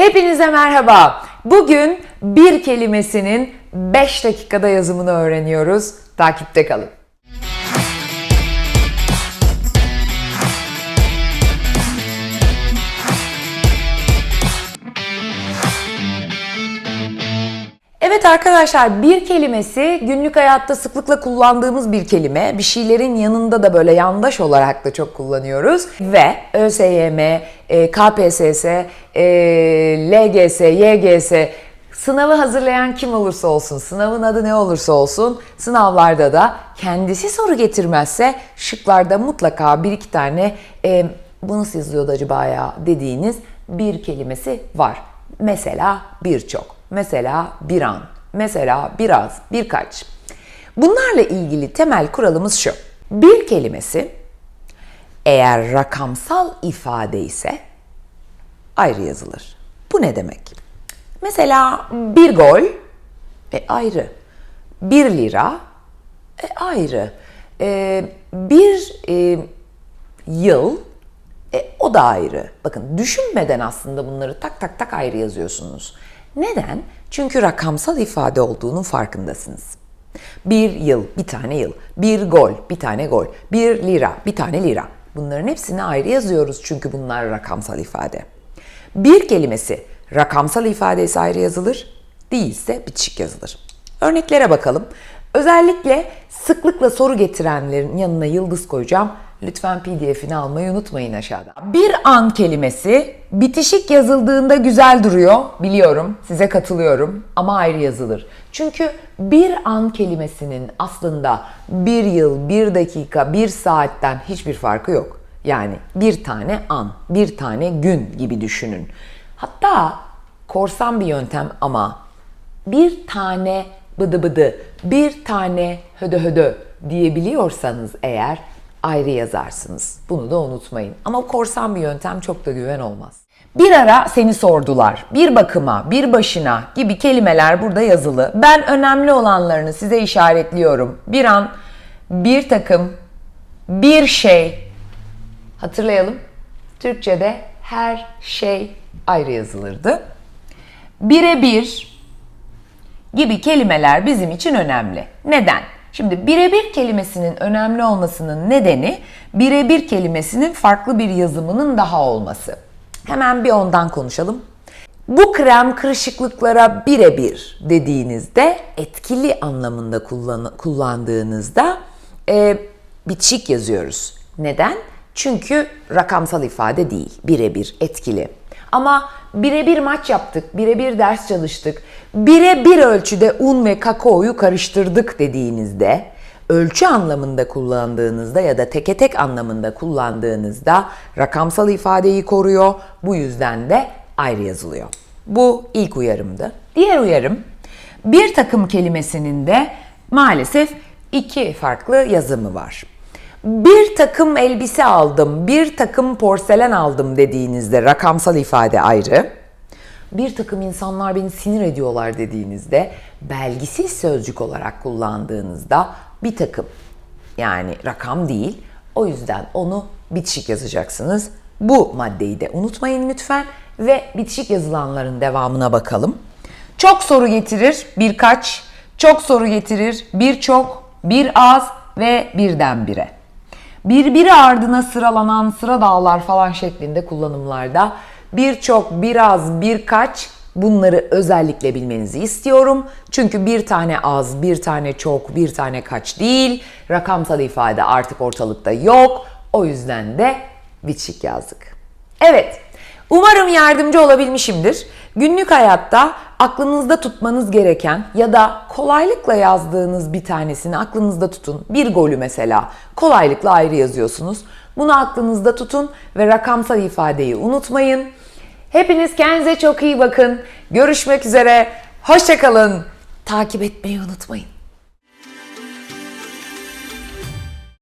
Hepinize merhaba. Bugün bir kelimesinin 5 dakikada yazımını öğreniyoruz. Takipte kalın. Evet arkadaşlar bir kelimesi günlük hayatta sıklıkla kullandığımız bir kelime. Bir şeylerin yanında da böyle yandaş olarak da çok kullanıyoruz. Ve ÖSYM, KPSS, LGS, YGS sınavı hazırlayan kim olursa olsun, sınavın adı ne olursa olsun sınavlarda da kendisi soru getirmezse şıklarda mutlaka bir iki tane e, bu nasıl yazıyordu acaba ya dediğiniz bir kelimesi var. Mesela birçok. Mesela bir an, mesela biraz, birkaç. Bunlarla ilgili temel kuralımız şu. Bir kelimesi eğer rakamsal ifade ise ayrı yazılır. Bu ne demek? Mesela bir gol e, ayrı. Bir lira e, ayrı. E, bir e, yıl e, o da ayrı. Bakın düşünmeden aslında bunları tak tak tak ayrı yazıyorsunuz. Neden? Çünkü rakamsal ifade olduğunun farkındasınız. Bir yıl, bir tane yıl. Bir gol, bir tane gol. Bir lira, bir tane lira. Bunların hepsini ayrı yazıyoruz çünkü bunlar rakamsal ifade. Bir kelimesi rakamsal ifade ise ayrı yazılır, değilse bitişik yazılır. Örneklere bakalım. Özellikle sıklıkla soru getirenlerin yanına yıldız koyacağım. Lütfen pdf'ini almayı unutmayın aşağıda. Bir an kelimesi bitişik yazıldığında güzel duruyor biliyorum size katılıyorum ama ayrı yazılır. Çünkü bir an kelimesinin aslında bir yıl, bir dakika, bir saatten hiçbir farkı yok. Yani bir tane an, bir tane gün gibi düşünün. Hatta korsan bir yöntem ama bir tane bıdı bıdı, bir tane hödö hödö diyebiliyorsanız eğer ayrı yazarsınız. Bunu da unutmayın. Ama korsan bir yöntem çok da güven olmaz. Bir ara seni sordular. Bir bakıma, bir başına gibi kelimeler burada yazılı. Ben önemli olanlarını size işaretliyorum. Bir an, bir takım, bir şey. Hatırlayalım. Türkçe'de her şey ayrı yazılırdı. Birebir gibi kelimeler bizim için önemli. Neden? Şimdi birebir kelimesinin önemli olmasının nedeni birebir kelimesinin farklı bir yazımının daha olması. Hemen bir ondan konuşalım. Bu krem kırışıklıklara birebir dediğinizde etkili anlamında kullan- kullandığınızda e, bitişik yazıyoruz. Neden? Çünkü rakamsal ifade değil, birebir etkili. Ama birebir maç yaptık, birebir ders çalıştık, birebir ölçüde un ve kakaoyu karıştırdık dediğinizde, ölçü anlamında kullandığınızda ya da teke tek anlamında kullandığınızda rakamsal ifadeyi koruyor. Bu yüzden de ayrı yazılıyor. Bu ilk uyarımdı. Diğer uyarım, bir takım kelimesinin de maalesef iki farklı yazımı var. Bir takım elbise aldım, bir takım porselen aldım dediğinizde rakamsal ifade ayrı. Bir takım insanlar beni sinir ediyorlar dediğinizde belgisiz sözcük olarak kullandığınızda bir takım yani rakam değil. O yüzden onu bitişik yazacaksınız. Bu maddeyi de unutmayın lütfen ve bitişik yazılanların devamına bakalım. Çok soru getirir birkaç, çok soru getirir birçok, bir az ve birdenbire birbiri ardına sıralanan sıra dağlar falan şeklinde kullanımlarda birçok, biraz, birkaç bunları özellikle bilmenizi istiyorum. Çünkü bir tane az, bir tane çok, bir tane kaç değil. Rakamsal ifade artık ortalıkta yok. O yüzden de bitişik yazdık. Evet, umarım yardımcı olabilmişimdir. Günlük hayatta aklınızda tutmanız gereken ya da kolaylıkla yazdığınız bir tanesini aklınızda tutun. Bir golü mesela kolaylıkla ayrı yazıyorsunuz. Bunu aklınızda tutun ve rakamsal ifadeyi unutmayın. Hepiniz kendinize çok iyi bakın. Görüşmek üzere. Hoşçakalın. Takip etmeyi unutmayın.